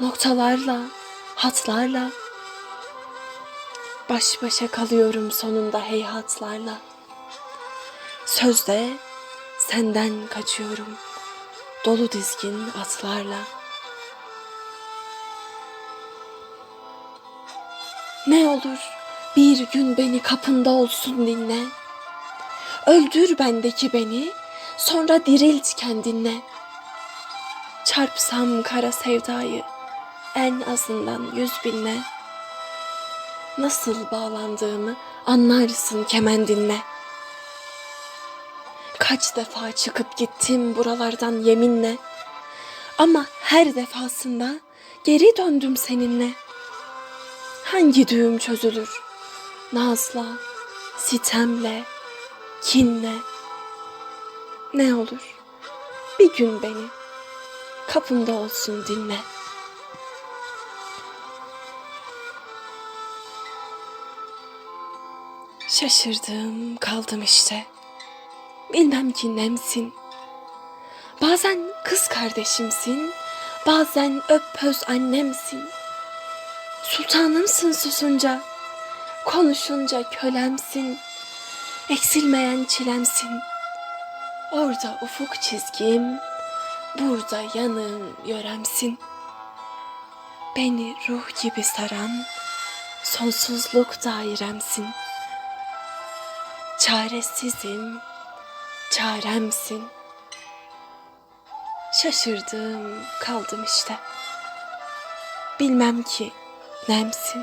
noktalarla, hatlarla. Baş başa kalıyorum sonunda heyhatlarla. Sözde senden kaçıyorum dolu dizgin atlarla. Ne olur bir gün beni kapında olsun dinle. Öldür bendeki beni, sonra dirilt kendinle. Çarpsam kara sevdayı en azından yüz binle. Nasıl bağlandığımı anlarsın kemendinle. Kaç defa çıkıp gittim buralardan yeminle. Ama her defasında geri döndüm seninle. Hangi düğüm çözülür? Nazla, sitemle, kinle. Ne olur bir gün beni kapımda olsun dinle. Şaşırdım kaldım işte. Bilmem ki nemsin. Bazen kız kardeşimsin, bazen öpöz annemsin. Sultanımsın susunca, konuşunca kölemsin. Eksilmeyen çilemsin. Orada ufuk çizgim, burada yanığım yöremsin. Beni ruh gibi saran sonsuzluk dairemsin. Çaresizim, çaremsin. Şaşırdım, kaldım işte. Bilmem ki nemsin.